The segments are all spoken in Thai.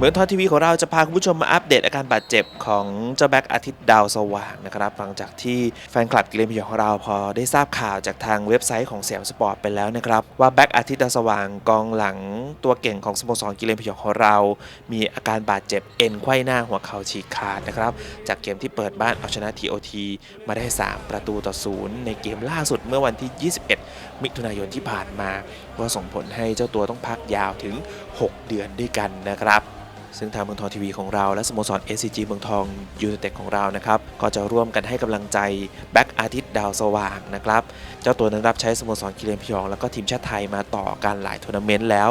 เหมือนทอทีวีของเราจะพาคุณผู้ชมมาอัปเดตอาการบาดเจ็บของเจ้าแบ็กอาทิตย์ดาวสว่างนะครับหลังจากที่แฟนคลับกิเลนพยองของเราพอได้ทราบข่าวจากทางเว็บไซต์ของเสียมสปอร์ตไปแล้วนะครับว่าแบ็กอาทิตย์ดาวสว่างกองหลังตัวเก่งของสโมสรกิเลนพยองของเรา มีอาการบาดเจ็บเอ็นไขว้หน้าหัวเข่าฉีกขาดนะครับจากเกมที่เปิดบ้านเอาชนะ TOT มาได้ 3 ประตูต่อศูนย์ในเกมล่าสุดเมื่อวันที่ 21 มิถุนายนที่ผ่านมาก็ส่งผลให้เจ้าตัวต้องพักยาวถึง 6 เดือนด้วยกันนะครับ ซึ่งทางเมืองทองทีวีของเราและสโมสร SCG เมืองทองยูไนเต็ดของเรานะครับก็จะร่วมกันให้กำลังใจแบ็กอาทิตย์ดาวสว่างนะครับเจ้าตัวนั้นรับใช้สโมสรกิเลนพยอง แล้วก็ทีมชาติไทยมาต่อกันหลายทัวร์นาเมนต์แล้ว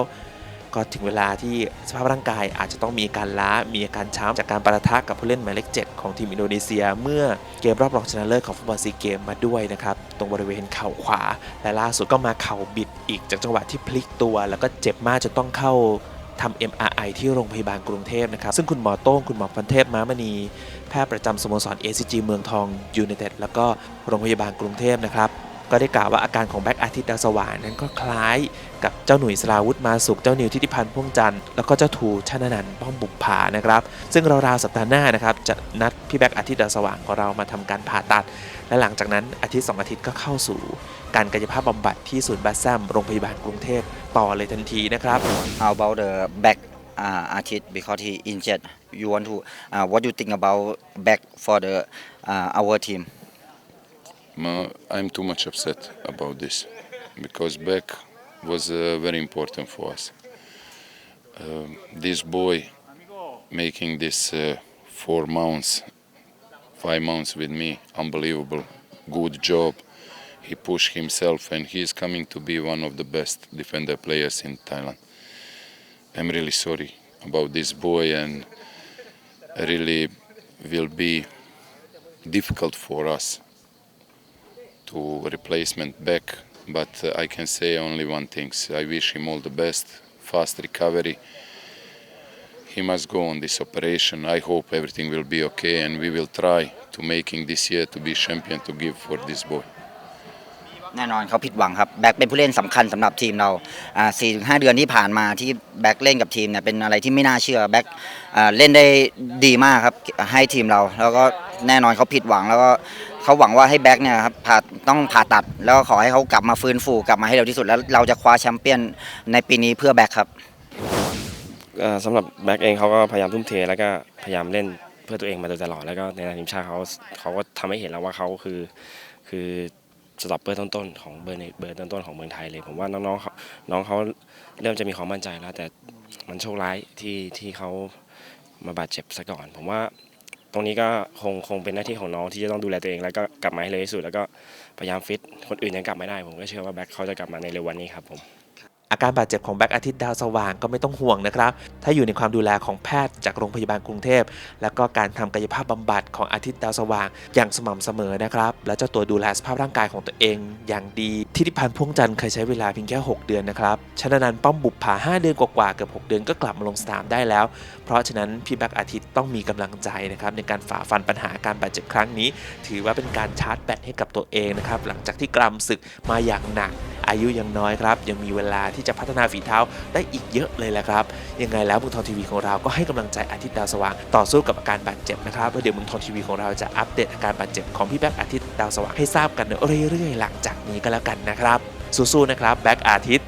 ก็ถึงเวลาที่สภาพร่างกายอาจจะต้องมีการล้ามีอาการช้ำจากการปะทะกับผู้เล่นหมายเลข7ของทีมอินโดนีเซีย เมื่อเกมรอบรองชนะเลิศของฟุตบอลซีเกมมาด้วยนะครับตรงบริเวณเข่าขวา และล่าสุดก็มาเข่าบิดอีกจากจังหวะที่พลิกตัว แล้วก็เจ็บมากจนต้องเข้า ทำ MRI ที่โรงพยาบาลกรุงเทพนะครับ ซึ่งคุณหมอโต้ง คุณหมอพันเทพม้ามณี แพทย์ประจำสโมสร ACG เมืองทองยูเนเต็ดแล้วก็โรงพยาบาลกรุงเทพนะครับ ก็ได้กล่าวว่าอาการของแบ็กอาทิตย์ดาวสว่างนั้นก็คล้ายกับเจ้าหนุ่ยสลาวุธมาสุขเจ้านิวทิติพันธ์พ่วงจันทร์แล้วก็เจ้าทูชนะนันท์ป้อมบุกผานะครับ ซึ่งราวๆสัปดาห์หน้านะครับจะนัดพี่แบ็กอาทิตย์ดาวสว่างของเรามาทำการผ่าตัด และหลังจากนั้นอาทิตย์ 2 อาทิตย์ก็เข้าสู่ การกายภาพบำบัดที่ศูนย์บัสซัมโรงพยาบาลกรุงเทพต่อเลยทันทีนะครับ How about the back uh, artist because he injured? You want to uh, what do you think about back for the uh, our team? I'm too much upset about this because back was uh, very important for us. Um this boy making this uh, four months, five months with me, unbelievable, good job. He pushed himself and he is coming to be one of the best defender players in Thailand. I'm really sorry about this boy and really will be difficult for us to replacement back, but uh, I can say only one thing. I wish him all the best, fast recovery. He must go on this operation. I hope everything will be okay, and we will try to making this year to be champion to give for this boy. แน่นอนเขาผิดหวังครับแบ็กเป็นผู้เล่นสำคัญสำหรับทีมเราอ่าสี่ถึงห้าเดือนที่ผ่านมาที่แบ็กเล่นกับทีมเนี่ยเป็นอะไรที่ไม่น่าเชื่อแบ็กเล่นได้ดีมากครับให้ทีมเรา แล้วก็แน่นอนเขาผิดหวังแล้วก็เขาหวังว่าให้แบ็กเนี่ยครับผ่าต้องผ่าตัด แล้วก็ขอให้เขากลับมาฟื้นฟูกลับมาให้เร็วที่สุดแล้วเราจะคว้าแชมเปี้ยนในปีนี้เพื่อแบ็กครับสำหรับแบ็กเองเขาก็พยายามทุ่มเทแล้วก็พยายามเล่นเพื่อตัวเองมาโดยตลอดแล้วก็ในนามทีมชาติเขาเขาก็ทำให้เห็นแล้วว่าเขาคือคือ สต็อปเปอร์ต้นๆของเบอร์ในเบอร์ต้นๆของเมืองไทยเลย ผมว่าน้องๆเขาน้องเขาเริ่มจะมีความมั่นใจแล้ว แต่มันโชคร้ายที่ที่เขามาบาดเจ็บซะก่อน ผมว่าตรงนี้ก็คงคงเป็นหน้าที่ของน้องที่จะต้องดูแลตัวเอง แล้วก็กลับมาให้เร็วที่สุดแล้วก็พยายามฟิตคนอื่นยังกลับไม่ได้ ผมก็เชื่อว่าแบ็คเขาจะกลับมาในเร็ววันนี้ครับผม อาการบาดเจ็บของแบ็กอาทิตย์ดาวสว่างก็ไม่ต้องห่วงนะครับ ถ้าอยู่ในความดูแลของแพทย์จากโรงพยาบาลกรุงเทพ แล้วก็การทำกายภาพบำบัดของอาทิตย์ดาวสว่าง อย่างสม่ำเสมอนะครับ และเจ้าตัวดูแลสภาพร่างกายของตัวเอง อย่างดีทิติพันธ์พ่วงจันทร์เคยใช้เวลาเพียงแค่ 6 เดือนนะครับชนะนันป้อมบุกผา 5 เดือนกว่าๆเกือบ6 เดือนก็กลับมาลงสนามได้แล้ว เพราะฉะนั้นพี่แบ็กอาทิตย์ต้องมีกำลังใจนะครับในการฝ่าฟันปัญหาการบาดเจ็บครั้งนี้ ถือว่าเป็นการชาร์จแบตให้กับตัวเองนะครับหลังจากที่กรำศึกมาอย่างหนัก อายุยังน้อยครับ ยังมีเวลาที่จะพัฒนาฝีเท้าได้อีกเยอะเลยแหละครับ ยังไงแล้วเมืองทองทีวีของเราก็ให้กำลังใจอาทิตย์ดาวสว่างต่อสู้กับอาการบาดเจ็บนะครับแล้วเดี๋ยวเมืองทองทีวีของเราจะอัปเดตอาการบาดเจ็บของพี่แบ๊กอาทิตย์ดาวสว่างให้ทราบกันเรื่อยๆหลังจากนี้ก็แล้วกันนะครับสู้ๆนะครับแบ๊กอาทิตย์